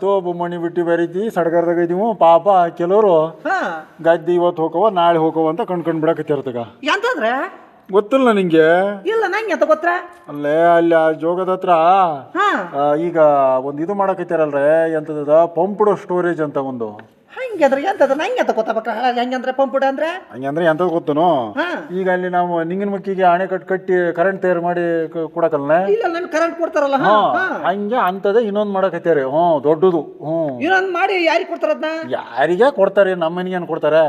ತೋ ಮಣಿ ಬಿಟ್ಟು ಬರೀತಿ ಸಡ್ಗರ್ದಾಗ ಇದೀವು ಪಾಪ ಕೆಲವರು ಗದ್ದೆ ಇವತ್ತು ಹೋಗವ ನಾಳೆ ಹೋಗವ ಅಂತ ಕಣ್ಕೊಂಡ್ ಬಿಡಕತ್ತಿರ್ತಗ ಎಂತಂದ್ರೆ? ಗೊತ್ತಿಲ್ಲ ನಿಂಗೆ? ಇಲ್ಲ ನಂಗೆ ಎಂತ ಗೊತ್ತ ಅಲ್ಲೇ ಅಲ್ಲಿ ಆ ಜೋಗದ ಹತ್ರ ಈಗ ಒಂದು ಇದು ಮಾಡಕತ್ತಿರಲ್ರೇ ಎಂತದ ಪಂಪ್ಡ್ ಸ್ಟೋರೇಜ್ ಅಂತ ಒಂದು. ಹಂಗಂದ್ರೆ ಎಂತದ ನಂಗೆ ಅಂತ ಗೊತ್ತಾಗಬೇಕ. ಹೆಂಗಂದ್ರೆ ಪಂಪುಡ ಅಂದ್ರೆ ಹಂಗಂದ್ರೆ ಎಂತ ಗೊತ್ತನು? ಈಗ ಅಲ್ಲಿ ನಾವು ನಿಂಗಿನ ಮಕ್ಕಿಗೆ ಕಟ್ ಕಟ್ಟಿ ಕರೆಂಟ್ ತಯಾರು ಮಾಡಿ ಕೊಡಕಲ್ಲ ಇಲ್ಲ ನನ್ ಕರೆಂಟ್ ಕೊಡ್ತಾರಲ್ಲ ಹಾ ಹಂಗೆ ಅಂತದೇ ಇನ್ನೊಂದ್ ಮಾಡಕತ್ಯಾರ ಹ್ಞೂ ದೊಡ್ಡದು. ಹ್ಞೂ. ಇನ್ನೊಂದ್ ಮಾಡಿ ಯಾರಿಗೆ ಕೊಡ್ತಾರ ಅದನ್ನ ಯಾರಿಗೆ ಕೊಡ್ತಾರೆ ನಮ್ಮ ಮನೆಗೇನು ಕೊಡ್ತಾರೆ?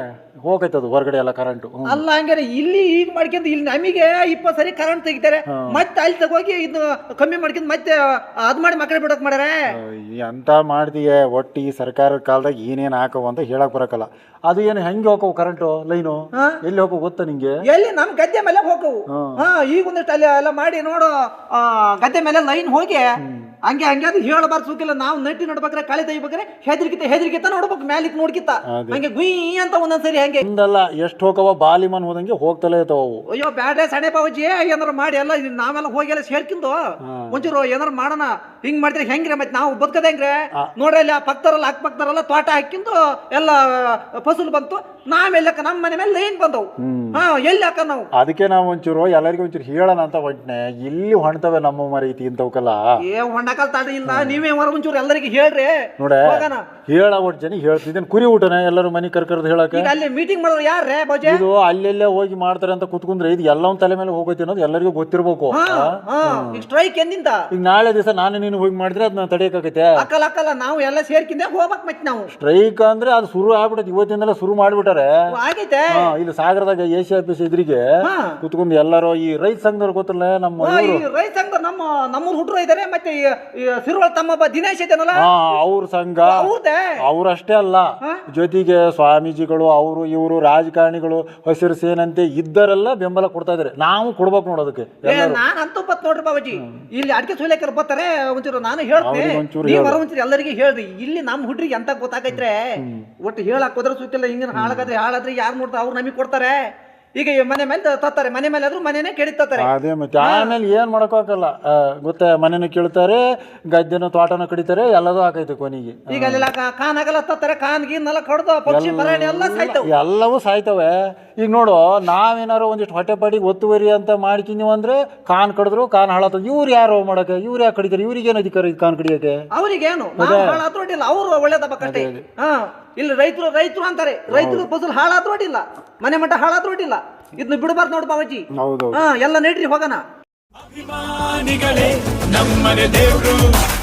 ಹೋಗೈತದು ಹೊರಗಡೆ ಎಲ್ಲ ಕರೆಂಟ್ ಹ್ಞೂ. ಅಲ್ಲ ಹಂಗಾರೆ ಇಲ್ಲಿ ಈಗ ಮಾಡ್ಕೊಂಡು ಇಲ್ಲಿ ನಮಗೆ ಇಪ್ಪತ್ತು ಸರಿ ಕರೆಂಟ್ ತೆಗಿತಾರೆ. ಮತ್ತೆ ಅಲ್ಲಿ ತಗೋಗಿ ಇದು ಕಮ್ಮಿ ಮಾಡ್ಕೊಂಡು ಮತ್ತೆ ಅದ್ ಮಾಡಿ ಮಕ್ಕಳು ಬಿಡೋಕ್ ಮಾಡ್ಯಾರ? ಎಂತ ಮಾಡ್ತೀಯ? ಒಟ್ಟಿ ಸರ್ಕಾರದ ಕಾಲದಾಗ ಏನೇನ್ ಹಾಕವ ಅಂತ ಹೇಳಕ್ ಬರಕಲ್ಲ. ಅದು ಏನು ಹೆಂಗೆ ಹೋಗವು ಕರೆಂಟು ಲೈನು ಹಾ? ಎಲ್ಲಿ ಹೋಗೋ ಗೊತ್ತಾ ನಿಂಗೆ? ಎಲ್ಲಿ? ನಮ್ ಗದ್ದೆ ಮೇಲೆ ಹೋಗವು ಹಾ. ಹಾ ಈಗ ಒಂದಿಷ್ಟು ಅಲ್ಲಿ ಎಲ್ಲ ಮಾಡಿ ನೋಡು. ಆ, ಗದ್ದೆ ಮೇಲೆ ಲೈನ್ ಹೋಗಿ ಹಂಗೆ ಹಂಗೆ ಅದು ಹೇಳಬಾರ್ದು ಸುಖಿಲ್ಲ. ನಾವು ನಟ್ಟಿ ನೋಡ್ಬೇಕ್ರೆ ಕಳೆ ತೆಗಿಬೇಕ್ರೆ ಹೆದರಿಕಿತ ಹೆದರಿಕಿತ ನೋಡ್ಬೇಕು ಮ್ಯಾಲಿಕ್ ನೋಡ್ಕಿತ್ತ ಅದೇ. ಹಂಗೆ ಗುಯ್ ಅಂತ ಒಂದೊಂದ್ಸರಿ ಹಂಗೆ. ಹಿಂದಲ್ಲ ಎಷ್ಟು ಹೋಗವ ಬಾಲಿಮನ್ ಹೋದಂಗೆ ಹೋಗ್ತಲೇ ಇರ್ತಾವ ಅವು. ಅಯ್ಯೋ ಬ್ಯಾಡ್ರೆ ಸಣೆ ಪಾವಜಿ ಏನಾರು ಮಾಡಿ ಎಲ್ಲ ನಾವೆಲ್ಲ ಹೋಗಿ ಎಲ್ಲ ಸೇರ್ಕಿಂದು. ಒಂಚೂರು ಏನಾರ ಮಾಡೋಣ. ಹಿಂಗ್ ಮಾಡಿದ್ರೆ ಹೆಂಗ್ರೆ ಮತ್ತೆ ನಾವು ಬದುಕದ ಹೆಂಗ್ರೆ? ನೋಡ್ರಿ ಅಲ್ಲಿ ಆ ಪಕ್ತರಲ್ಲ ಅಕ್ಕ ಪಕ್ತಾರಲ್ಲ ತೋಟ ಹಾಕಿಂದು ಎಲ್ಲ ಫಸಲು ಬಂತು. ನಾವೆಲ್ಲಕ್ಕ ನಮ್ಮ ಮನೆ ಮೇಲೆ ಲೈನ್ ಬಂದವು. ಹಾ ಎಲ್ಲಿ ಹಾಕ ನಾವು? ಅದಕ್ಕೆ ನಾವು ಒಂಚೂರು ಎಲ್ಲರಿಗೂ ಒಂಚೂರು ಹೇಳೋಣ ಅಂತ ಹೊಂಟ್ನೆ. ಇಲ್ಲಿ ಹೊಣ್ತವೆ ನಮ್ಮ ಮರೀತಿ ಇಂಥವಕ್ಕೆಲ್ಲ. ಏ ಹೊಂಡಕಲ್ ತಾಟ ಇಲ್ಲ ನೀವೇ ಒಂಚೂರು ಎಲ್ಲರಿಗೆ ಹೇಳ್ರಿ. ನೋಡ ಹೋಗೋಣ. ಹೇಳ ಒಟ್ಟು ಜನ ಹೇಳ್ತಿದ್ದೇನೆ. ಕುರಿ ಊಟನ ಎಲ್ಲರೂ ಮನೆ ಕರ್ಕರ್ದು ಹೇಳಕ್ಕೆ? ಈಗ ಅಲ್ಲಿ ಮೀಟಿಂಗ್ ಮಾಡೋರು ಯಾರೇ ಬಜೆ ಇದು ಅಲ್ಲೆಲ್ಲೇ ಹೋಗಿ ಮಾಡ್ತಾರೆ ಅಂತ ಕುತ್ಕೊಂಡ್ರೆ ಇದು ಎಲ್ಲ ತಲೆ ಮೇಲೆ ಹೋಗೈತೆ ಅನ್ನೋದು ಎಲ್ಲರಿಗೂ ಗೊತ್ತಿರ್ಬೇಕು. ಹಾ ಹಾ. ಈಗ ಸ್ಟ್ರೈಕ್ ಎಂದಿಂದ? ಈಗ ನಾಳೆ ದಿವಸ ನಾನು ನೀನು ಹೋಗಿ ಮಾಡಿದ್ರೆ ಅದನ್ನ ತಡೆಯಕ್ಕಾಗತ್ತೆ ಅಕ್ಕಲ್ಲ ಅಕ್ಕಲ್ಲ ನಾವು ಎಲ್ಲ ಸೇರ್ಕಿಂದೆ ಹೋಗ್ಬೇಕು ಮತ್ತೆ ನಾವು. ಸ್ಟ್ರೈಕ್ ಅಂದ್ರೆ ಅದು ಶುರು ಆಗ್ಬಿಟ್ಟೈತಿ. ಇವತ್ತಿಂದೆಲ್ಲ ಶುರು ಮಾಡ್ಬಿಟ್ಟಾರೆ. ಆಗೈತೆ. ಹಾ, ಇಲ್ಲಿ ಸಾಗರದಾಗ ಎ ಸಿ ಆಫೀಸ್ ಎದುರಿಗೆ ಹಾ. ಕುತ್ಕೊಂಡು ಎಲ್ಲರೂ ಈ ರೈತ ಸಂಘದವ್ರು ಗೊತ್ತಲ್ಲ ನಮ್ಮ ಈ ರೈತ ಸಂಘ ನಮ್ಮ ನಮ್ಮೂರ್ ಹುಟ್ರು ಇದಾರೆ ಮತ್ತೆ ಸಿರುವಳ ತಮ್ಮ ದಿನೇಶ್ ಇದ್ದಾನಲ್ಲ? ಹಾ ಅವ್ರ ಸಂಘ. ಅವ್ರದೇ? ಅವ್ರಷ್ಟೇ ಅಲ್ಲ. ಜೊತೆಗೆ ಸ್ವಾಮೀಜಿಗಳು ಅವರು ಇವರು ರಾಜಕಾರಣಿಗಳು ಹಸಿರು ಸೇನಂತೆ ಇದ್ದರೆಲ್ಲ ಬೆಂಬಲ ಕೊಡ್ತಾ ಇದಾರೆ. ನಾವು ಕೊಡ್ಬೇಕು ನೋಡೋದಕ್ಕೆ ಏ ನಾನ್ ಅಂತೂ ಬತ್ ನೋಡ್ರಿ ಬಾಬಾಜಿ. ಇಲ್ಲಿ ಅಡಿಕೆ ಸುಲೇಕರ್ ಬರ್ತಾರೆ? ಒಂಚೂರು ನಾನು ಹೇಳ್ತೀನಿ. ಒಂಚೂರು ಎಲ್ಲರಿಗೆ ಹೇಳ್ರಿ. ಇಲ್ಲಿ ನಮ್ಮ ಹುಡ್ರಿಗೆ ಎಂತ ಗೊತ್ತಾಗೈತ್ರೆ ಒಟ್ಟು ಹೇಳಕ್ ಹೋದ್ರೆ ಸುತ್ತಿಲ್ಲ ಹಿಂಗಿನ ಹಾಳಾಗದ್ರೆ ಹಾಳಾದ್ರೆ ಯಾರು ನೋಡ್ತಾರೆ? ಅವ್ರು ನಮಗೆ ಕೊಡ್ತಾರೆ. ಈಗ ಈ ಮನೆ ಮೇಲೆ ತತ್ತಾರೆ ಮನೆ ಮೇಲೆ ಆದ್ರೂ ಮನೆನೇ ಕೆಡಿತಾರೆ ಅದೇ ಮತ್ತೆ ಆಮೇಲೆ ಏನ್ ಮಾಡಕ್ಕಾಗಲ್ಲ ಗೊತ್ತ ಮನೆನೂ ಕೇಳ್ತಾರೆ ಗದ್ದೆನ ತೋಟನ ಕಡಿತಾರೆ ಎಲ್ಲದೂ ಹಾಕೈತೆ ಕೊನೆಗೆ. ಈಗ ಅಲ್ಲೆಲ್ಲ ಆಗಲ್ಲ ತತ್ತಾರೆ ಕಾನ್ ಗೀನೆಲ್ಲ ಕಡ್ದು ಪಕ್ಷಿ ಪರಾಣಿ ಎಲ್ಲ ಸಾಯ್ತವೆ. ಎಲ್ಲವೂ ಸಾಯ್ತವೆ. ಈಗ ನೋಡು ನಾವೇನಾರು ಒಂದಿಷ್ಟು ಹೊಟ್ಟೆಪಾಡಿಗೆ ಒತ್ತುವರಿ ಅಂತ ಮಾಡ್ಕಿದೀವಿ ಅಂದ್ರೆ ಕಾನ್ ಕಡಿದ್ರು ಕಾನ್ ಹಾಳಾತದ ಇವ್ರು ಯಾರು ಮಾಡಕ್ಕೆ? ಇವ್ರು ಯಾಕೆ ಕಡಿತಾರೆ? ಇವ್ರಿಗೇನು ಅಧಿಕಾರ ಕಾನ್ ಕಡಿಯಕ್ಕೆ? ಅವ್ರಿಗೇನು? ಒಳ್ಳೇದಪ್ಪ ಅಡ್ಡಿಲ್ಲ ಅವರು ಒಳ್ಳೇದಕ್ಕಷ್ಟೇ ಹಾ. ಇಲ್ಲಿ ರೈತರು ರೈತರು ಅಂತಾರೆ. ರೈತರು ಫಸಲ್ ಹಾಳಾದ್ರೂ ಅಡ್ಡಿಲ್ಲ. ಮನೆ ಮಠ ಹಾಳಾದ್ರೂ ಅಡ್ಡಿಲ್ಲ. ಇದನ್ನ ಬಿಡಬಾರ್ದು ನೋಡ್ ಬಾಬಾಜಿ. ಹೌದು. ಹಾ ಎಲ್ಲ ನೀಡ್ರಿ ಹೋಗೋಣ. ಅಭಿಮಾನಿಗಳೇ ನಮ್ಮನೆ ದೇವ್ರು.